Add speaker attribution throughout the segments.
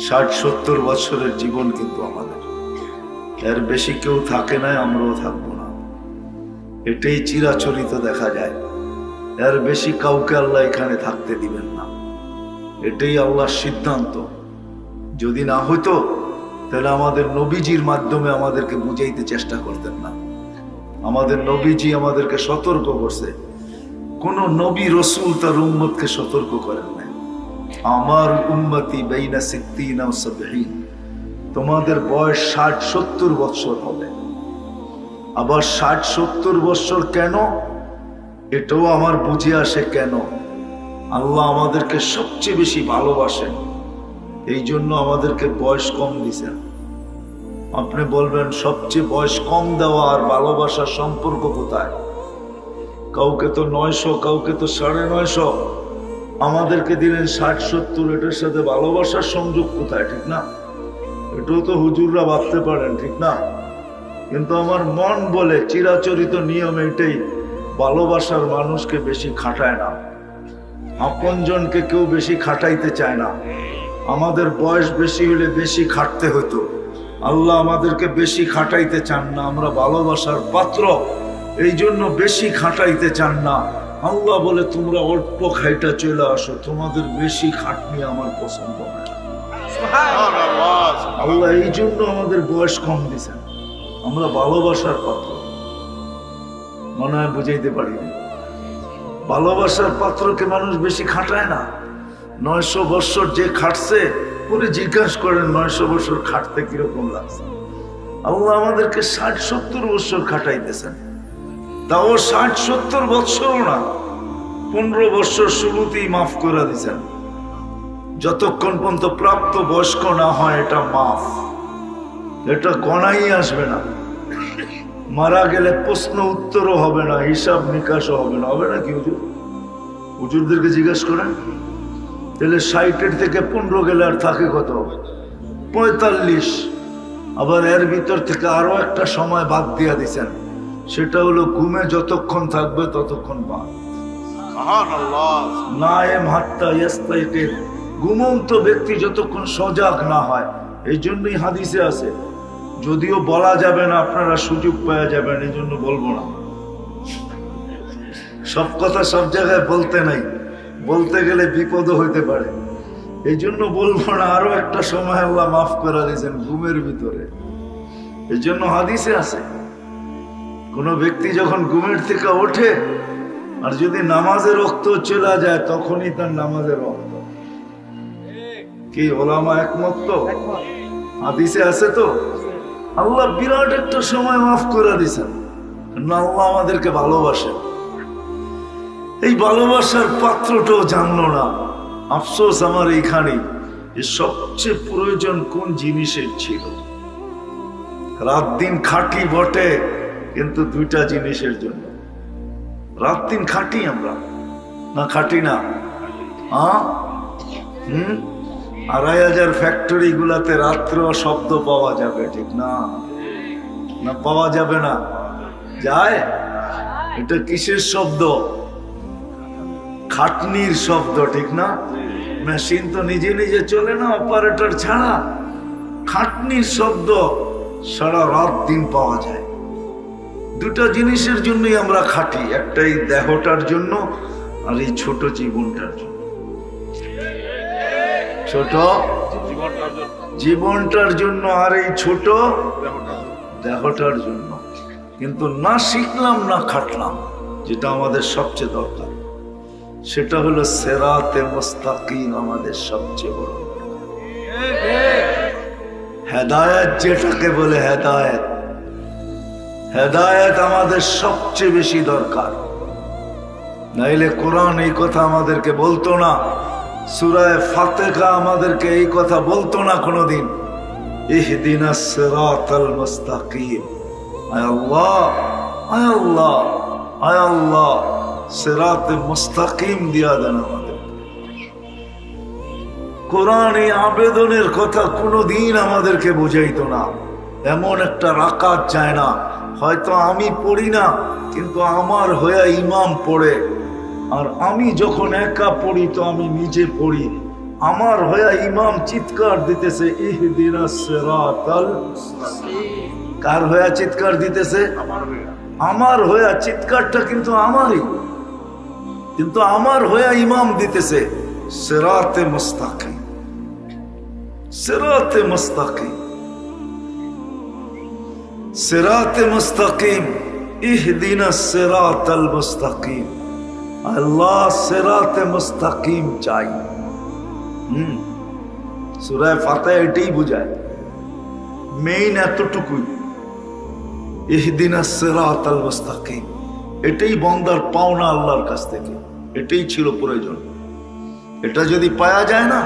Speaker 1: ষাট, সত্তর বছরের জীবন কিন্তু আমাদের। এর বেশি কেউ থাকে না, আমরাও থাকব না। এটাই চিরাচরিত দেখা যায়। এর বেশি কাউকে আল্লাহ এখানে থাকতে দিবেন না। এটাই আল্লাহর সিদ্ধান্ত। যদি না হতো তাহলে আমাদের নবীজির মাধ্যমে আমাদেরকে বুঝাইতে চেষ্টা করতেন না। আমাদের নবীজি আমাদেরকে সতর্ক করছে। কোন নবী রসুল তার উম্মতকে সতর্ক করেন নাই। আমার উম্মতি বেইনা সিদ্দিনা তোমাদের বয়স ষাট সত্তর বৎসর হবে। আবার ষাট সত্তর বৎসর কেন? এটাও আমার বুঝে আসে কেন? আল্লাহ আমাদেরকে সবচেয়ে বেশি ভালোবাসেন। এই জন্য আমাদেরকে বয়স কম দিছেন আপনি বলবেন, সবচেয়ে বয়স কম দেওয়া আর ভালোবাসার সম্পর্ক কোথায়? কাউকে তো নয়শো, কাউকে তো সাড়ে নয়শো। আমাদেরকে দিলেন ষাট, সত্তর, এটার সাথে ভালোবাসার সংযোগ কোথায়? ঠিক না? এটাও তো হুজুররা ভাবতে পারেন, ঠিক না? কিন্তু আমার মন বলে চিরাচরিত নিয়ম এটাই ভালোবাসার মানুষকে বেশি খাটায় না। আপনজনকে কেউ বেশি খাটাইতে চায় না। আমাদের বয়স বেশি হলে বেশি খাটতে হতো। আল্লাহ আমাদেরকে বেশি খাটাইতে চান না, আমরা ভালোবাসার পাত্র। এই জন্য বেশি খাটাইতে চান না। আল্লাহ বলে তোমরা অল্প খাইটা চলে আসো তোমাদের বেশি খাটনি আমার পছন্দ না। আল্লাহ এই জন্য আমাদের বয়স কম দিছেন আমরা ভালোবাসার পাত্র। মনে হয় বুঝাইতে পারিনি ভালোবাসার পাত্রকে মানুষ বেশি খাটায় না। নয়শো বৎসর যে খাটছে উনি জিজ্ঞাসা করেন নয়শো বছর খাটতে কীরকম লাগছে? আল্লাহ আমাদেরকে ষাট সত্তর বৎসর খাটাইতেছেন। তাও ষাট, সত্তর বৎসরও না, পনেরো বৎসর শুরুতেই মাফ করে দিয়েছেন যতক্ষণ পর্যন্ত প্রাপ্ত বয়স্ক না হয়, এটা মাফ। এটা গণাই আসবে না। মারা গেলে প্রশ্ন উত্তরও হবে না, হিসাব নিকাশও হবে না। হবে না কি হুজুর? হুজুরদেরকে জিজ্ঞেস করেন, তাহলে ষাটের থেকে পনেরো গেলে আর থাকে কত? হবে পঁয়তাল্লিশ। আবার এর ভিতর থেকে আরও একটা সময় বাদ দিয়া দিছেন। সেটা হলো ঘুমে যতক্ষণ থাকবে ততক্ষণ বাদ। নায়েম হাত্তা ইয়াস্তাইকির ঘুমন্ত ব্যক্তি যতক্ষণ সজাগ না হয় এই জন্যই হাদিসে আছে যদিও বলা যাবে না আপনারা সুযোগ পাওয়া যাবেন এই জন্য বলব না। সব কথা সব জায়গায় বলতে নাই বলতে গেলে বিপদ হইতে পারে। এই জন্য বলব না আরও একটা সময় আল্লাহ মাফ করা দিয়েছেন ঘুমের ভিতরে। এই জন্য হাদিসে আছে। কোন ব্যক্তি যখন ঘুমের থেকে ওঠে, আর যদি নামাজের রক্ত চলে যায়, তখনই তার নামাজের রক্ত। কি, ওলামা একমত তো? হাদিসে আছে তো? আল্লাহ বিরাট একটা সময় মাফ করে দিছেন আল্লাহ আমাদেরকে ভালোবাসেন। এই ভালোবাসার পাত্রটাও জানলো না। আফসোস আমার এইখানে সবচেয়ে প্রয়োজন কোন জিনিসের ছিল। রাত দিন খাটি বটে কিন্তু দুইটা জিনিসের জন্য। রাত দিন খাটি আমরা। না, খাটি না। হ্যাঁ? হুম? আড়াই হাজার ফ্যাক্টরি গুলাতে রাত্র শব্দ পাওয়া যাবে, ঠিক না? না, পাওয়া যাবে না। যায়? এটা কিসের শব্দ? খাটনির শব্দ, ঠিক না? মেশিন তো নিজে নিজে চলে না, অপারেটর ছাড়া। খাটনির শব্দ সারা রাত দিন পাওয়া যায়। দুটা জিনিসের জন্যই আমরা খাটি একটা এই দেহটার জন্য আর এই ছোট জীবনটার জন্য। ছোট জীবনটার জন্য আর এই ছোট দেহটার জন্য। কিন্তু না শিখলাম, না খাটলাম, যেটা আমাদের সবচেয়ে দরকার। সেটা হলো সেরাতে মোস্তাকিম আমাদের সবচেয়ে বড়। হেদায়ত যেটাকে বলে হেদায়ত। হেদায়ত আমাদের সবচেয়ে বেশি দরকার। নাইলে কোরআন এই কথা আমাদেরকে বলতো না, সুরায় ফাতেকা আমাদেরকে এই কথা বলতো না কোনোদিন। মুস্তাকিম দিয়া দেন আমাদের। কোরআন এই আবেদনের কথা কোনোদিন আমাদেরকে বুঝাইতো না। এমন একটা রাকাত যায় না হয়তো আমি পড়ি না কিন্তু আমার হয়ে ইমাম পড়ে। আর আমি যখন একা পড়ি তো আমি নিজে পড়ি। আমার হয়ে ইমাম চিৎকার দিতেছে ইহদিনা সিরাতাল কার হয়ে চিৎকার দিতেছে? আমার হয়ে চিৎকারটা কিন্তু আমারই। কিন্তু আমার হয়ে ইমাম দিতেছে সেরাতে মুস্তাকিম। সেরাতে মুস্তাকিম। সেরাতে মুস্তাকিম, ইহদিনা সেরাতাল মুস্তাকিম। আল্লাহ সেরাতে মুস্তাকিম চাই। হুম সুরায় ফাতে এটাই বোঝায়। মেইন এতটুকুই। ইহদিনা সেরাতাল মুস্তাকিম, এটাই বন্দার পাওনা আল্লাহর কাছ থেকে। এটাই ছিল প্রয়োজন। এটা যদি পাওয়া যায় না?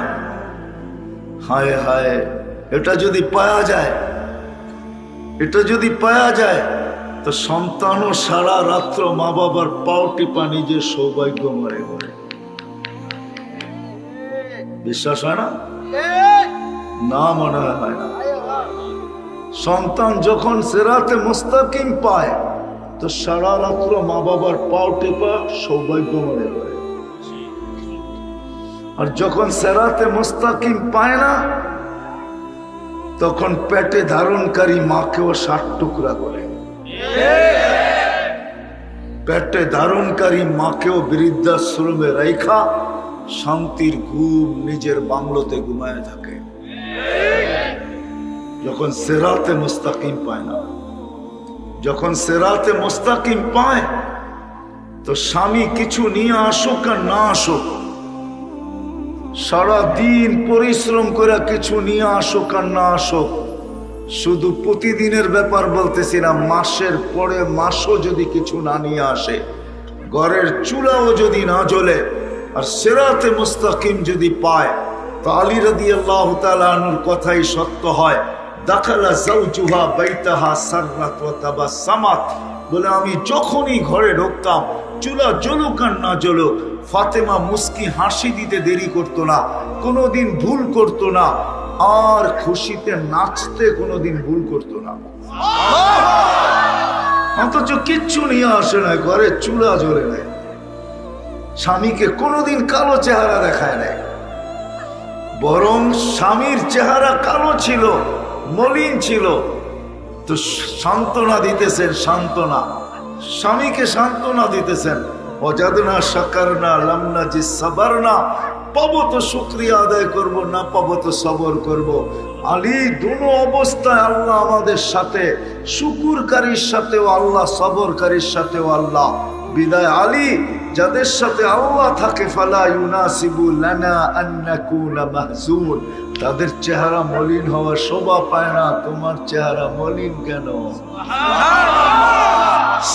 Speaker 1: হায় হায়, এটা যদি পাওয়া যায় এটা যদি পাওয়া যায়, তো সন্তানও সারা রাত্র মা বাবার পাও টিপা নিজের সৌভাগ্য মরে করে। বিশ্বাস হয় না? না মনে হয় হয় না। সন্তান যখন সেরাতে মুস্তাকিম পায়, তো সারা রাত্র মা বাবার পাও টেপা সৌভাগ্য মনে করে। আর যখন সেরাতে মুস্তাকিম পায় না তখন পেটে ধারণকারী মাকেও ষাট টুকরা করে। পেটে ধারণকারী মাকেও বৃদ্ধাশ্রমে রেখা শান্তির ঘুম নিজের বাংলোতে ঘুমায় থাকে। যখন সেরাতে মুস্তাকিম পায় না। যখন সেরাতে মুস্তাকিম পায়, তো স্বামী কিছু নিয়ে আসুক আর না আসুক সারা দিন পরিশ্রম করে কিছু নিয়ে আসুক আর না আসুক, শুধু প্রতিদিনের ব্যাপার বলতেছি না, মাসের পরে মাসও যদি কিছু না নিয়ে আসে, ঘরের চুলাও যদি না জ্বলে, আর সেরাতে মুস্তাকিম যদি পায়, তো আলী রদি আল্লাহ তালুর কথাই সত্য হয়, দাখালা বাইতাহা বলে আমি যখনই ঘরে ঢুকতাম, চুলা জ্বলুক আর না জ্বলুক ফাতেমা মুস্কি হাসি দিতে দেরি করতো না, কোনোদিন ভুল করতো না, আর খুশিতে নাচতে কোনোদিন ভুল করতো না। অথচ কিচ্ছু নিয়ে আসে না, ঘরে চুলা জ্বলে নেয় স্বামীকে কোনোদিন কালো চেহারা দেখায় নেয় বরং স্বামীর চেহারা কালো ছিল, মলিন ছিল। তো সান্ত্বনা দিতেছেন সান্ত্বনা। স্বামীকে সান্ত্বনা দিতেছেন। অজাদনা সাকার না লামনা যে সাবার না পাবো তো শুক্রিয়া আদায় করব না পাবো তো সবর করব। আলী দুনো অবস্থায় আল্লাহ আমাদের সাথে শুকুরকারীর সাথেও আল্লাহ সবরকারীর সাথেও আল্লাহ। বিদায় আলী যাদের সাথে আল্লাহ থাকে ফালা ইউনাসিবু লানা আন্নাকুনা মাহজুন। তাদের চেহারা মলিন হওয়ার শোভা পায় না তোমার চেহারা মলিন কেন?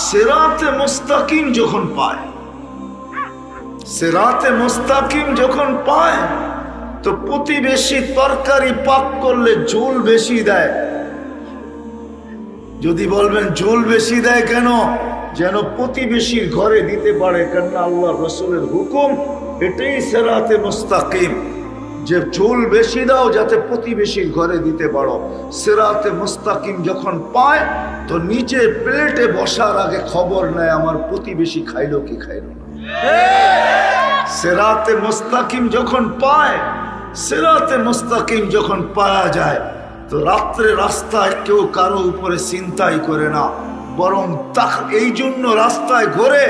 Speaker 1: সেরাতে মুস্তাকিম যখন পায় সেরাতে মুস্তাকিম যখন পায়, তো প্রতিবেশী তরকারি পাক করলে ঝোল বেশি দেয়। যদি বলবেন ঝোল বেশি দেয় কেন? যেন প্রতিবেশীর ঘরে দিতে পারে কেন আল্লাহ রসুলের হুকুম, এটাই সেরাতে মুস্তাকিম। যে ঝোল বেশি দাও, যাতে প্রতিবেশীর ঘরে দিতে পারো। সেরাতে মুস্তাকিম যখন পায়, তো নিচে প্লেটে বসার আগে খবর নেয়, আমার প্রতিবেশী খাইলো কি খাইলো সেরাতে মুস্তাকিম যখন পায়, সেরাতে মুস্তাকিম যখন পাওয়া যায়, তো রাত্রে রাস্তায় কেউ কারও উপরে চিন্তাই করে না। বরং তাক এই জন্য রাস্তায় ঘোরে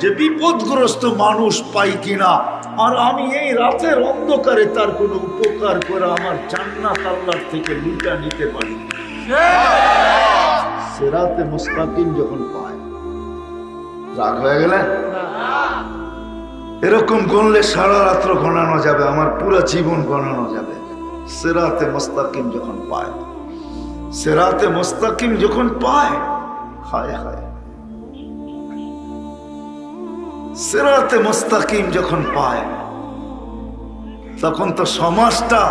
Speaker 1: যে বিপদগ্রস্ত মানুষ পাই কিনা। আর আমি এই রাতের অন্ধকারে তার কোনো উপকার করে আমার জান্নাত আল্লাহর থেকে লুটা নিতে পারি। সেরাতে মুস্তাকিম যখন পায় রাগ হয়ে গেলে? এরকম গণলে সারা রাত্র গণানো যাবে, আমার পুরো জীবন গণানো যাবে। সেরাতে মোস্তাকিম যখন পায়, সেরাতে মোস্তাকিম যখন পায় হায় হায় সেরাতে মোস্তাকিম যখন পায়, তখন তো সমাজটা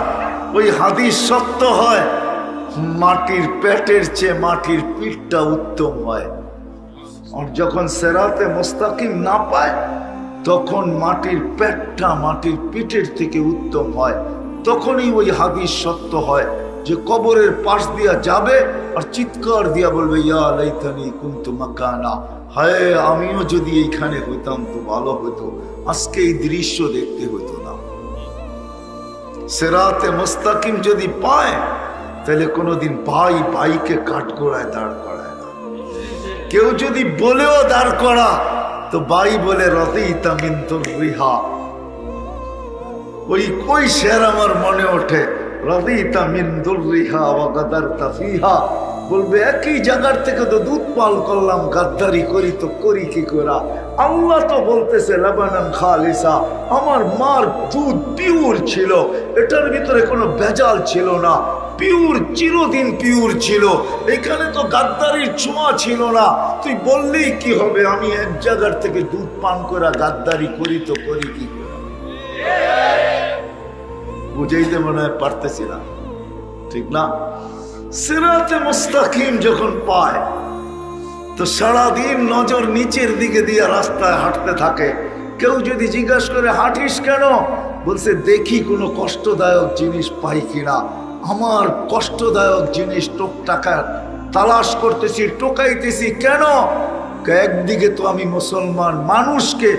Speaker 1: ওই হাদিস সত্য হয়, মাটির পেটের চেয়ে মাটির পিঠটা উত্তম হয়। আর যখন সেরাতে মোস্তাকিম না পায়, তখন মাটির পেটটা মাটির পিঠের থেকে উত্তম হয়। তখনই ওই হাদিস সত্য হয় যে কবরের পাশ দিয়া যাবে আর চিৎকার দিয়া বলবে, ইয়া লাইতানি কুন্তু মাকানা। হায়, আমিও যদি এইখানে হইতাম তো ভালো হতো আজকে এই দৃশ্য দেখতে হতো না। সেরাতে মোস্তাকিম যদি পায়, তাহলে কোনোদিন ভাই, ভাইকে কাঠগোড়ায় দাঁড় করায়। না কেউ যদি বলেও দাঁড় করা, তো বাই বলে রতি তামিন রিহা। ওই কই শের আমার মনে ওঠে? রিহা বলবে, একই জায়গার থেকে তো দুধ পাল করলাম, গাদ্দারি করি তো করি কি করা? আল্লাহ তো বলতেছে, লেবানন খালিসা। আমার মার দুধ পিওর ছিল, এটার ভিতরে কোনো ভেজাল ছিল না। পিওর, চিরদিন পিওর ছিল। এখানে তো গাদ্দারির ছোঁয়া ছিল না। তুই বললেই কি হবে? আমি এক জায়গার থেকে দুধ পান করা গাদ্দারি করি তো করি কি বুঝাইতে মনে হয় পারতেছি না। ঠিক না? সিরাতে মুস্তাকিম যখন পায় তো সারাদিন নজর নিচের দিকে দিয়ে রাস্তায় হাঁটতে থাকে। কেউ যদি জিজ্ঞাসা করে, হাঁটিস কেন? বলছে, দেখি কোনো কষ্টদায়ক জিনিস পাই কিনা। আমার কষ্টদায়ক জিনিস টোক টাকা তালাশ করতেছি, টোকাইতেছি। কেন? একদিকে তো আমি মুসলমান মানুষকে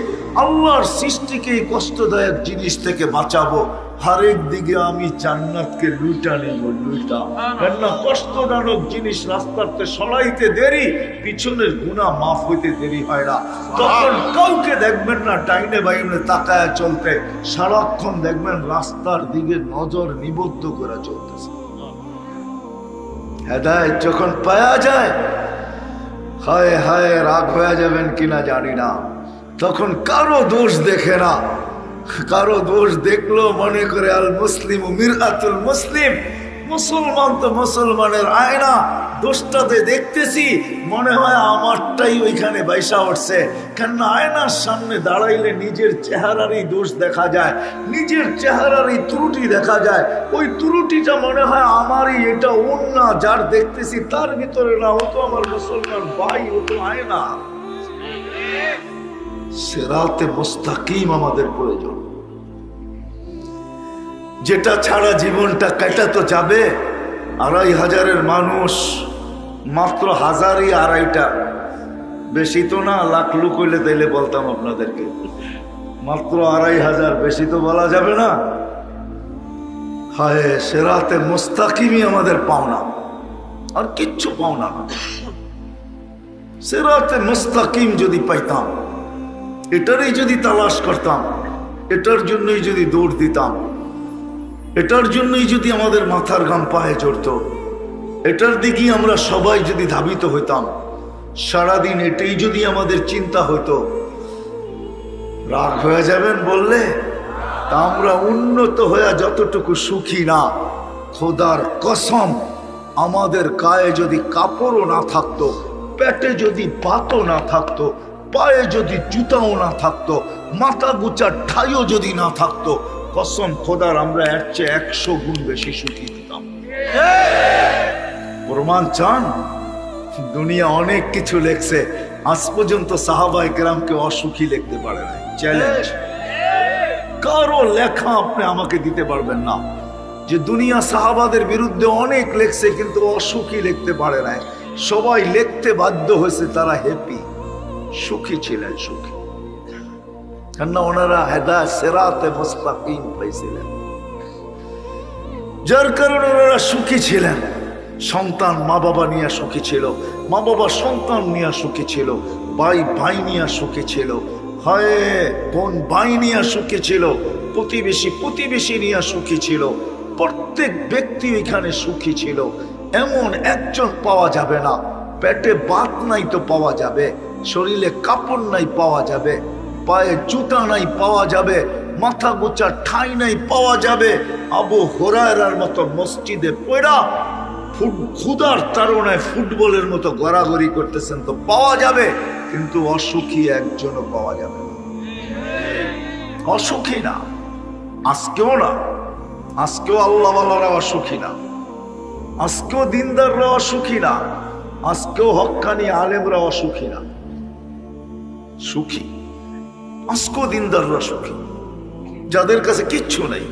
Speaker 1: আল্লাহর সৃষ্টিকে এই কষ্টদায়ক জিনিস থেকে বাঁচাবো। হরেক দিকে আমি জান্নাতকে লুটা নেব লুটা। কেননা কষ্টদায়ক জিনিস রাস্তাতে সরাইতে দেরি পিছনের গুণা মাফ হইতে দেরি হয় না। তখন কাউকে দেখবেন না ডাইনে বাইনে তাকায় চলতে। সারাক্ষণ দেখবেন রাস্তার দিকে নজর নিবদ্ধ করে চলতেছে। হেদায়ত যখন পাওয়া যায় হায় হায় রাগ হয়ে যাবেন কিনা জানি না। তখন কারও দোষ দেখে না। কারও দোষ দেখল মনে করে, আল মুসলিম মির আতুল মুসলিম, মুসলমান তো মুসলমানের আয়না দোষটাতে দেখতেছি, মনে হয় আমারটাই ওইখানে বাইসা উঠছে। কেননা আয়নার সামনে দাঁড়াইলে নিজের চেহারারই দোষ দেখা যায়, নিজের চেহারারই ত্রুটি দেখা যায়। ওই ত্রুটিটা মনে হয় আমারই, এটা অন্য যার দেখতেছি তার ভিতরে না, ও তো আমার মুসলমান, ভাই, ও তো আয়না। সেরাতে মুস্তাকিম আমাদের প্রয়োজন। যেটা ছাড়া জীবনটা কেটা তো যাবে। আড়াই হাজারের মানুষ, মাত্র হাজারই আড়াইটা। বেশি তো না, লাখ লুক হইলে তাইলে বলতাম আপনাদেরকে। মাত্র আড়াই হাজার, বেশি তো বলা যাবে না। হায়, সেরাতে মুস্তাকিমই আমাদের পাওনা। আর কিচ্ছু পাওনা না। সেরাতে মুস্তাকিম যদি পাইতাম এটারই যদি তালাশ করতাম, এটার জন্যই যদি দৌড় দিতাম, এটার জন্যই যদি আমাদের মাথার ঘাম পায়ে চড়ত, এটার দিকেই আমরা সবাই যদি ধাবিত হইতাম, সারাদিন এটাই যদি আমাদের চিন্তা হতো রাগ হয়ে যাবেন বললে, তা আমরা উন্নত হয়ে যতটুকু সুখী না, খোদার কসম, আমাদের গায়ে যদি কাপড়ও না থাকতো, পেটে যদি পাতও না থাকতো পায়ে যদি জুতাও না থাকতো, মাথা গুচার ঠাইও যদি না থাকতো, কসম খোদার আমরা এর চেয়ে একশো গুণ বেশি সুখী হতাম। প্রমাণ চান? দুনিয়া অনেক কিছু লেখছে, আজ পর্যন্ত সাহাবাই গ্রামকে অসুখী লিখতে পারে না চ্যালেঞ্জ কারও লেখা আপনি আমাকে দিতে পারবেন না। যে দুনিয়া সাহাবাদের বিরুদ্ধে অনেক লেখছে, কিন্তু অসুখী লিখতে পারে না সবাই লিখতে বাধ্য হয়েছে, তারা হ্যাপি সুখী ছিলেন, সুখী। কেননা ওনারা হেদা সেরাতে মুস্তাকিম পাইছিলেন যার কারণে ওনারা সুখী ছিলেন। সন্তান মা বাবা নিয়ে সুখী ছিল মা বাবা সন্তান নিয়ে সুখী ছিল ভাই ভাই নিয়ে সুখী ছিল হয় বোন, ভাই নিয়ে সুখী ছিল, প্রতিবেশী প্রতিবেশী নিয়ে সুখী ছিল, প্রত্যেক ব্যক্তি এখানে সুখী ছিল। এমন একজন পাওয়া যাবে না, পেটে বাত নাই তো পাওয়া যাবে। শরীরে কাপড় নাই পাওয়া যাবে, পায়ে জুতা নাই পাওয়া যাবে, মাথা গোচা ঠাই নাই পাওয়া যাবে, আবু হোরায়রার মতো মসজিদে পড়া ফুট ক্ষুদার তারণায় ফুটবলের মতো গড়াগড়ি করতেছেন তো পাওয়া যাবে, কিন্তু অসুখী একজনও পাওয়া যাবে অসুখী না, আজকেও না, আজকেও আল্লাহওয়ালারা অসুখী না, আজকেও দিনদাররা অসুখী না, আজকেও হক্কানি আলেমরা অসুখী না। সুখী, আজকেও দিনদাররা সুখী। যাদের কাছে কিচ্ছু নেই,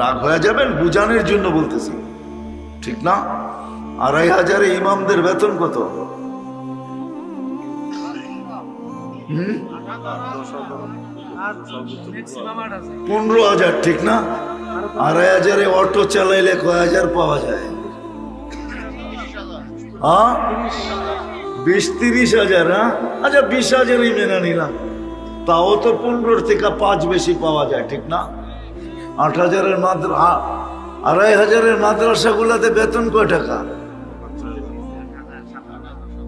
Speaker 1: রাগ হয়ে যাবেন, বুঝানোর জন্য বলতেছি। ঠিক না? আড়াই হাজারে ইমামদের বেতন কত? পনেরো হাজার, ঠিক না? আড়াই হাজারে অটো চালাইলে কয় হাজার পাওয়া যায়? বিশ তিরিশ হাজার হ্যাঁ? আচ্ছা বিশ হাজারই মেনে নিলাম। তাও তো পনেরোর থেকে পাঁচ বেশি পাওয়া যায়, ঠিক না? আট হাজারের মাদ্রা, আড়াই হাজারের মাদ্রাসাগুলাতে বেতন কয় টাকা?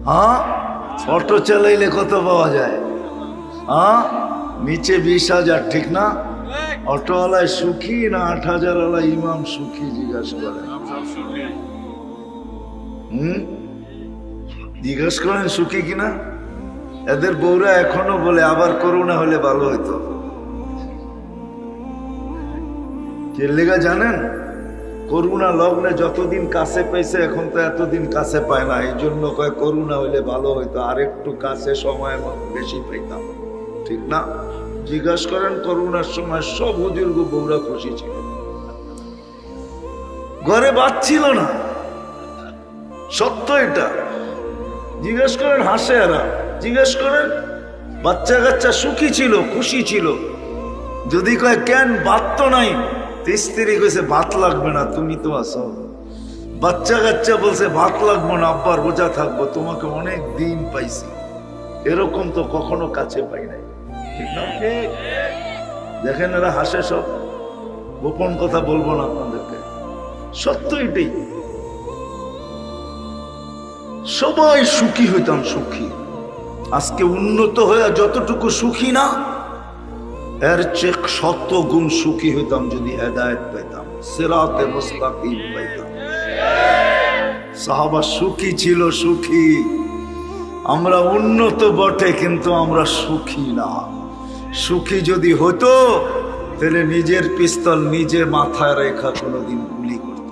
Speaker 1: হ্যাঁ? অটো চালাইলে কত পাওয়া যায়? হ্যাঁ? নিচে বিশ হাজার, ঠিক না? অটোওয়ালায় সুখী না আট হাজার ওয়ালা ইমাম সুখী, জিজ্ঞাসা করে? হুম? জিজ্ঞেস করেন, সুখী কিনা? এদের বউরা এখনও বলে, আবার করোনা হলে ভালো হইতো। লেগা জানেন? করুণা লগ্নে যতদিন কাছে পেয়েছে, এখন তো এতদিন কাছে পায় না। এই জন্য কয়, করুণা হইলে ভালো হইতো। আর একটু কাছে সময় বেশি পাইতাম। ঠিক না? জিজ্ঞাসা করেন, করুণার সময় সব হুজুর্গ বউরা খুশি ছিল। ঘরে বাচ্ছিল না। সত্য এটা। জিজ্ঞেস করেন, হাসে এরা। জিজ্ঞেস করেন, বাচ্চা কাচ্চা সুখী ছিল, খুশি ছিল। যদি কয়, কেন বাত তো নাই স্ত্রী কইছে ভাত লাগবে না, তুমি তো আসো বাচ্চা কাচ্চা বলছে ভাত লাগবো না, আব্বার বোঝা থাকব, তোমাকে অনেক দিন পাইছি। এরকম তো কখনো কাছে পাই নাই। ঠিক দেখেন এরা হাসে সব। গোপন কথা বলব না আপনাদেরকে। সত্য এটাই। সবাই সুখী হইতাম সুখী। আজকে উন্নত হয়ে যতটুকু সুখী না, এর চেয়ে শত গুণ সুখী হইতাম যদি হেদায়ত পেতাম সেরাতে মুস্তাকিম পাইতাম। সাহাবা সুখী ছিল সুখী। আমরা উন্নত বটে, কিন্তু আমরা সুখী না। সুখী যদি হতো তাহলে নিজের পিস্তল নিজে মাথায় রেখা কোনোদিন গুলি করত।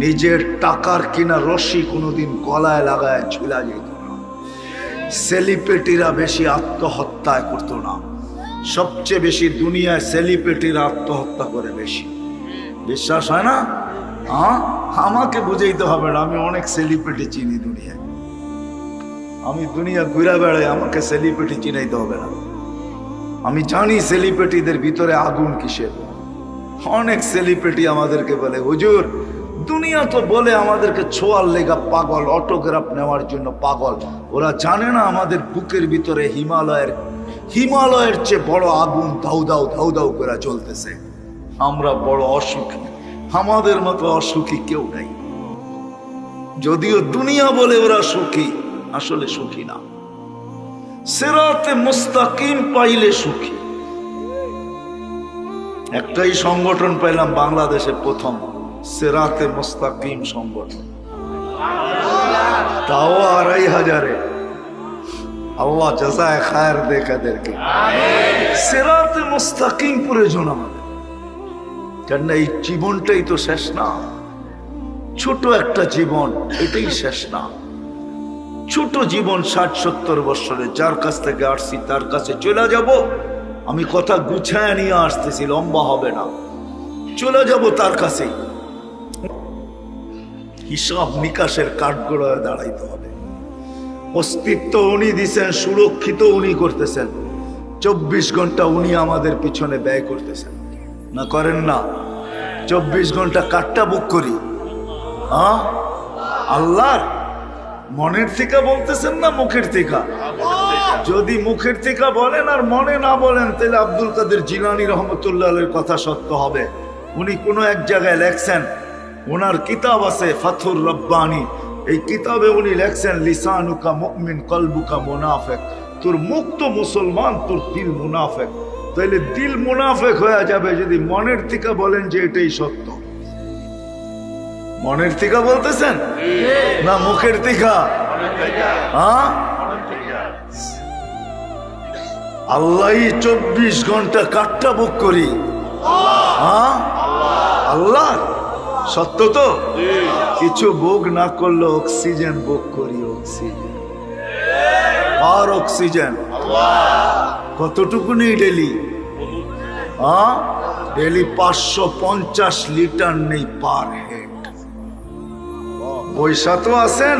Speaker 1: নিজের টাকার কিনা রশি কোনোদিন গলায় লাগায় ঝুলা যেত না। সেলিব্রিটিরা বেশি আত্মহত্যায় করতো না। সবচেয়ে বেশি দুনিয়ায় সেলিব্রিটিরা আত্মহত্যা করে বেশি। বিশ্বাস হয় না? হ্যাঁ? আমাকে বুঝাইতে হবে না, আমি অনেক সেলিব্রিটি চিনি দুনিয়ায়। আমি দুনিয়া ঘুরে বেড়াই, আমাকে সেলিব্রিটি চিনাইতে হবে না। আমি জানি সেলিব্রিটিদের ভিতরে আগুন কিসের। অনেক সেলিব্রিটি আমাদেরকে বলে, হুজুর দুনিয়া তো বলে আমাদেরকে ছোঁয়ার লেগা পাগল অটোগ্রাফ নেওয়ার জন্য পাগল। ওরা জানে না আমাদের বুকের ভিতরে হিমালয়ের হিমালয়ের চেয়ে বড় আগুন ধাউ দাউ ধাউ দাউ করে চলতেছে আমরা বড় অসুখী, আমাদের মতো অসুখী কেউ নাই। যদিও দুনিয়া বলে ওরা সুখী, আসলে সুখী না। সেরাতে মুস্তাকিম পাইলে সুখী। একটাই সংগঠন পাইলাম বাংলাদেশে প্রথম। সেরাতে মোস্তাকিম সংগঠন। তাও আড়াই হাজারে। আল্লাহ জাজায় খায়ের দেখাদেরকে সেরাতে মোস্তাকিম প্রয়োজন আমাদের। কেন এই জীবনটাই তো শেষ না। ছোট একটা জীবন, এটাই শেষ না। ছোট জীবন ষাট সত্তর বছরে, যার কাছ থেকে আসছি, তার কাছে চলে যাব। আমি কথা গুছায় নিয়ে আসতেছি, লম্বা হবে না। চলে যাব তার কাছে হিসাব নিকাশের কাঠগড়ায় দাঁড়াইতে হবে। অস্তিত্ব উনি দিছেন, সুরক্ষিত উনি করতেছেন। চব্বিশ ঘণ্টা উনি আমাদের পিছনে ব্যয় করতেছেন। না করেন না? চব্বিশ ঘণ্টা কাঠটা বুক করি। হ্যাঁ? আল্লাহর? মনের থেকে বলতেছেন না মুখের থেকে? যদি মুখের থেকে বলেন আর মনে না বলেন, তাহলে আব্দুল কাদের জিলানি রহমতুল্লাহ কথা সত্য হবে। উনি কোনো এক জায়গায় লেখছেন ওনার কিতাব আছে ফাথুর রব্বানি। এই কিতাবে উনি লেখছেন, লিসানুকা মুমিন কলবুকা মুনাফেক। তোর মুখ তো মুসলমান, তোর দিল মুনাফেক। তাইলে দিল মুনাফেক হয়ে যাবে যদি মনের থেকে বলেন যে এটাই সত্য। মনের থেকে বলতেছেন? না মুখের থেকে? হ্যাঁ? আল্লাহ চব্বিশ ঘণ্টা কাটটা বুক করি। হ্যাঁ? আল্লাহ? সত্য তো? কিছু বুক না করলে অক্সিজেন বুক করি অক্সিজেন আর অক্সিজেন কতটুকু নেই ডেলি ডেলি পাঁচশো পঞ্চাশ লিটার নেই পার হেড পয়সা তো আছেন।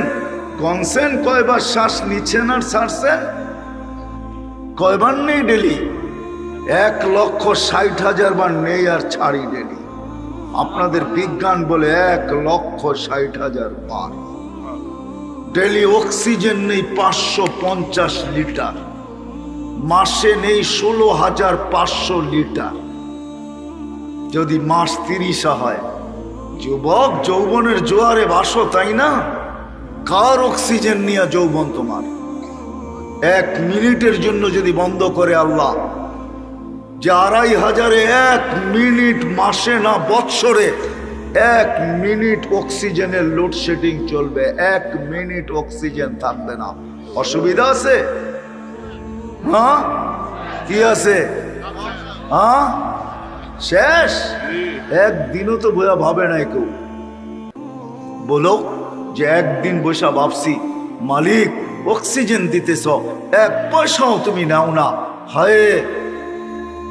Speaker 1: কনসেন কয়বার শ্বাস নিচ্ছেন আর ছাড়ছেন? কয়বার নেই ডেলি এক লক্ষ ষাট হাজার বার নেই আর ছাড়ি ডেলি আপনাদের বিজ্ঞান বলে এক লক্ষ ষাট হাজার বার। ডেলি অক্সিজেন নেই পাঁচশো পঞ্চাশ লিটার। মাসে নেই ষোলো হাজার পাঁচশো লিটার। যদি মাস তিরিশা হয়, যুবক যৌবনের জোয়ারে বাসো, তাই না? কার অক্সিজেন নিয়ে যৌবন তোমার? এক মিনিটের জন্য যদি বন্ধ করে আল্লাহ যে আড়াই হাজারে এক মিনিট, মাসে না বৎসরে এক মিনিট অক্সিজেনের লোডশেডিং চলবে, এক মিনিট অক্সিজেন থাকবে না। অসুবিধা আছে? হ্যাঁ? কি আছে? হ্যাঁ? শেষ? একদিনও তো বোঝা ভাবে নাই কেউ। বলো যে একদিন বসা ভাবছি, মালিক, অক্সিজেন দিতেছ, এক পয়সাও তুমি নাও না। হায়!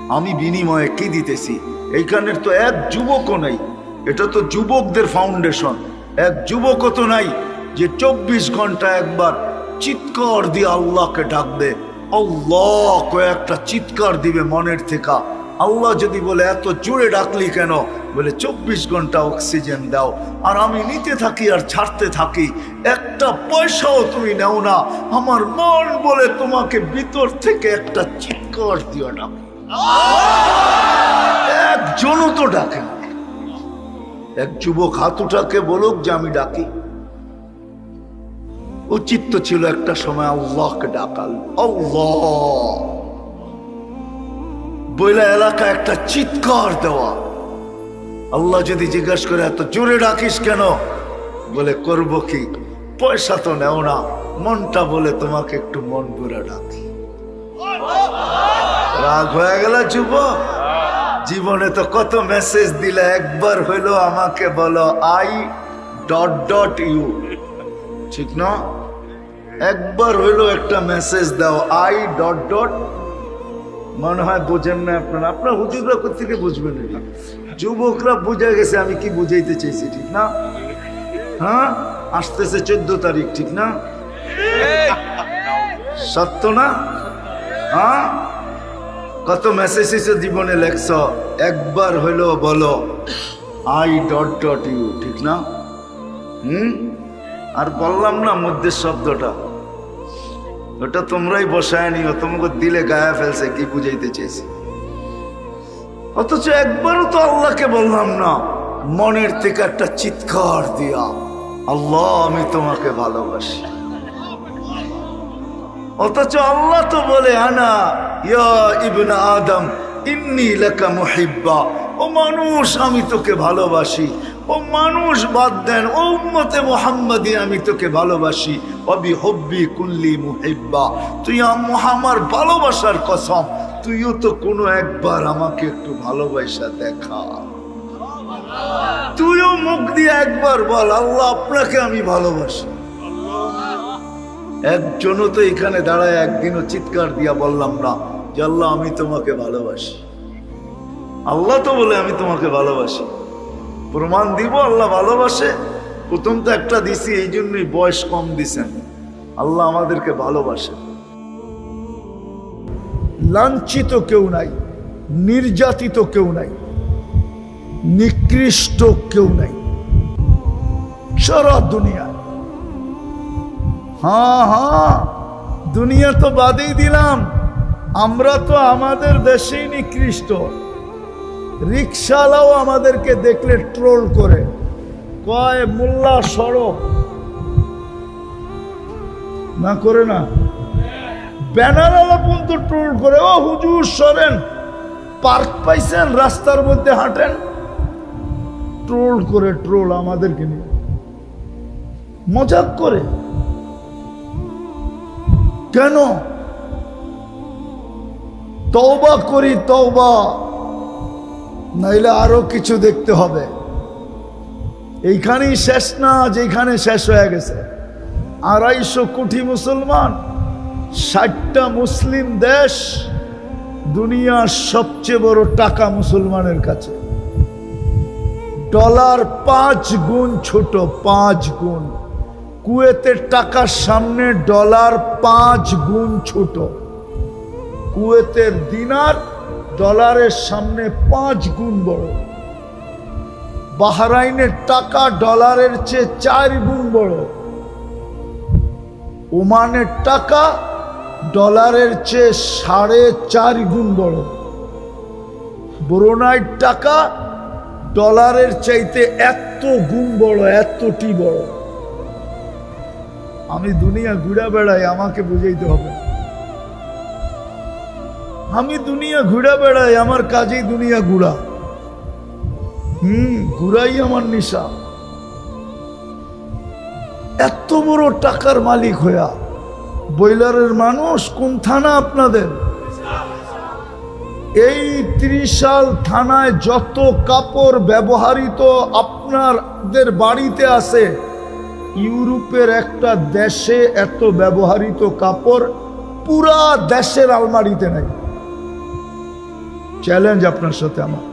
Speaker 1: আমি বিনিময়ে কি দিতেছি? এইখানের তো এক যুবকও নাই। এটা তো যুবকদের ফাউন্ডেশন এক যুবকও তো নাই যে চব্বিশ ঘণ্টা একবার চিৎকার দিয়ে আল্লাহকে ডাকবে। আল্লাহ কয়েকটা চিৎকার দিবে মনের থেকে। আল্লাহ যদি বলে, এত জোরে ডাকলি কেন? বলে, চব্বিশ ঘণ্টা অক্সিজেন দাও। আর আমি নিতে থাকি আর ছাড়তে থাকি। একটা পয়সাও তুমি নেও না। আমার মন বলে তোমাকে ভিতর থেকে একটা চিৎকার দিয়ে ডাক একজনও তো ডাকে। এক যুবক হাতুটাকে বলুক যে আমি ডাকি। উচিত তো ছিল একটা সময় আল্লাহকে ডাকাল। বইলা এলাকা একটা চিৎকার দেওয়া। আল্লাহ যদি জিজ্ঞাসা করে, এত জোরে ডাকিস কেন? বলে, করব কি? পয়সা তো নেও না। মনটা বলে তোমাকে একটু মন ভরে ডাকি। রাগ হয়ে গেল যুবক জীবনে তো কত মেসেজ দিলে একবার হইল আমাকে বলো আই ডট ডট ইউ ঠিক না? একবার হইল একটা মেসেজ দাও আই ডট ডট মনে হয় বোঝেন না আপনারা। আপনার হুজুররা থেকে বুঝবেন না যুবকরা বুঝে গেছে আমি কি বুঝাইতে চাইছি ঠিক না? হ্যাঁ? আসতেছে চোদ্দ তারিখ ঠিক না? সত্য না? হ্যাঁ? কত মেসেজ এসে জীবনে লেখছ? একবার হইল বলো। আই ডট ডট ইউ ঠিক না? হুম? আর বললাম না মধ্যে শব্দটা। ওটা তোমরাই বসায় নিও, তোমাকে দিলে গায়ে ফেলছে, কি বুঝাইতে চেয়েছি অথচ একবারও তো আল্লাহকে বললাম না, মনের থেকে একটা চিৎকার দিয়া, আল্লাহ, আমি তোমাকে ভালোবাসি। অথচ আল্লাহ তো বলে, আনা ইয়া ইবনা আদম, ইন্নি লেখা মুহিব্বা। ও মানুষ, আমি তোকে ভালোবাসি। ও মানুষ, বাদ দেন, ও উম্মতে মোহাম্মদী, আমি তোকে ভালোবাসি। অবি হব্বি কুল্লি মুহিব্বা। তুই আমার ভালোবাসার কসম। তুইও তো কোনো একবার আমাকে একটু ভালোবাসা দেখা। তুইও মুখ দিয়ে একবার বল, আল্লাহ আপনাকে আমি ভালোবাসি। একজনও তো এখানে দাঁড়ায়, একদিনও চিৎকার দিয়া বললাম না, যে আল্লাহ, আমি তোমাকে ভালোবাসি। আল্লাহ তো বলে, আমি তোমাকে ভালোবাসি। প্রমাণ দিব, আল্লাহ ভালোবাসে। প্রথম তো একটা দিছি, এই জন্যই বয়স কম দিছেন। আল্লাহ আমাদেরকে ভালোবাসে। লাঞ্ছিত কেউ নাই, নির্যাতিত কেউ নাই, নিকৃষ্ট কেউ নাই। সারা দুনিয়ায় হ্যাঁ হ্যাঁ দুনিয়া তো বাদেই দিলাম। আমরা তো আমাদের দেশেই নিকৃষ্ট। রিক্সাওয়ালাও আমাদেরকে দেখলে ট্রোল করে। কয়, মোল্লা সড়ক না করে না। ব্যানারওয়ালা পর্যন্ত ট্রোল করে। ও হুজুর, সরেন। পার্ক পাইছেন, রাস্তার মধ্যে হাঁটেন? ট্রোল করে, ট্রোল আমাদেরকে নিয়ে। মজাক করে। কেন? তওবা করি, তওবা। নাইলে আরও কিছু দেখতে হবে। এইখানেই শেষ না, যেখানে শেষ হয়ে গেছে। আড়াইশো কোটি মুসলমান, ষাটটা মুসলিম দেশ, দুনিয়ার সবচেয়ে বড় টাকা মুসলমানের কাছে। ডলার পাঁচ গুণ ছোট, পাঁচ গুণ। কুয়েতের টাকার সামনে ডলার পাঁচ গুণ ছোট। কুয়েতের দিনার ডলারের সামনে পাঁচ গুণ বড়। বাহরাইনের টাকা ডলারের চেয়ে চার গুণ বড়। ওমানের টাকা ডলারের চেয়ে সাড়ে চার গুণ বড়। ব্রোনাইট টাকা ডলারের চাইতে এত গুণ বড়, এতটি বড়। আমি দুনিয়া ঘুরে বেড়াই, আমাকে বুঝাইতে হবে। আমি দুনিয়া ঘুরে বেড়াই, আমার কাজেই দুনিয়া ঘুরা। হুম, ঘুরাই আমার নিশা। এত বড় টাকার মালিক হইয়া বইলারের মানুষ, কোন থানা আপনাদের? এই ত্রিশাল থানায় যত কাপড় ব্যবহারিত আপনাদের বাড়িতে আছে ইউরোপের একটা দেশে এত ব্যবহারিত কাপড় পুরা দেশের আলমারিতে নাই। চ্যালেঞ্জ আপনার সাথে আমার।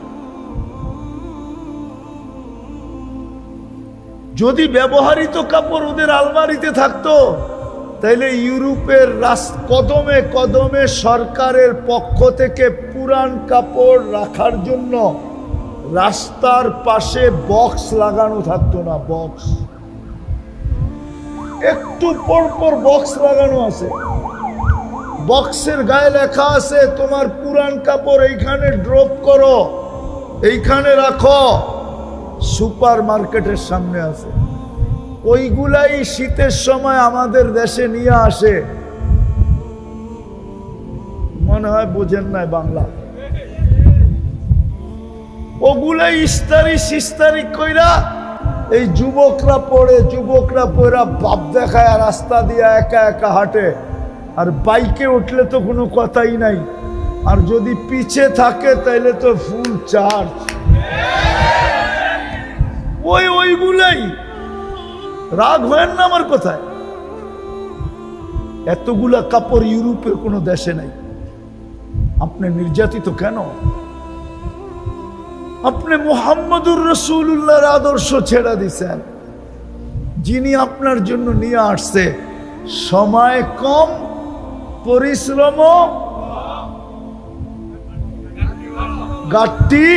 Speaker 1: যদি ব্যবহারিত কাপড় ওদের আলমারিতে থাকতো, তাইলে ইউরোপের কদমে কদমে সরকারের পক্ষ থেকে পুরান কাপড় রাখার জন্য রাস্তার পাশে বক্স লাগানো থাকতো না, বক্স। একটু পর পর বক্স লাগানো আছে। বক্সের গায়ে লেখা আছে, তোমার পুরান কাপড় এইখানে ড্রপ করো, এইখানে রাখো। সুপার মার্কেটের সামনে আছে। ওইগুলাই শীতের সময় আমাদের দেশে নিয়ে আসে। মনে হয় বোঝেন নাই বাংলা। ওগুলাই ইস্তারি সিস্তারি কইরা এই যুবকরা পড়ে, যুবকরা পড়া, বাপ দেখায় রাস্তা দিয়ে একা একা হাঁটে। আর বাইকে উঠলে তো কোনো কথাই নাই। আর যদি পিছে থাকে, তাইলে তো ফুল চার্জ ওই ওইগুলাই। রাগ হয় না আমার কথায়? এতগুলা কাপড় ইউরোপের কোনো দেশে নাই। আপনি নির্যাতিত কেন? আপনি মোহাম্মদুর রসুল্লাহর আদর্শ ছেড়ে দিছেন। যিনি আপনার জন্য নিয়ে আসছে, সময় কম, পরিশ্রম গাট্টি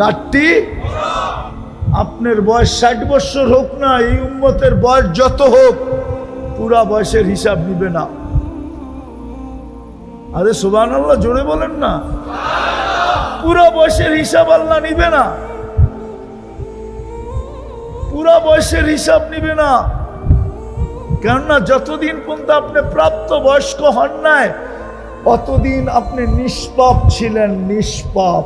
Speaker 1: গাট্টি আপনার বয়স ষাট বছর হোক না, এই উম্মতের বয়স যত হোক, পুরা বয়সের হিসাব নিবে না। আরে সুবান জোরে বলেন না। পুরা বয়সের হিসাব আল্লাহ নিবে না। পুরো বয়সের হিসাব নিবে না। কেননা যতদিন পর্যন্ত আপনি প্রাপ্ত বয়স্ক হন নাই, অতদিন আপনি নিষ্পাপ ছিলেন, নিষ্পাপ।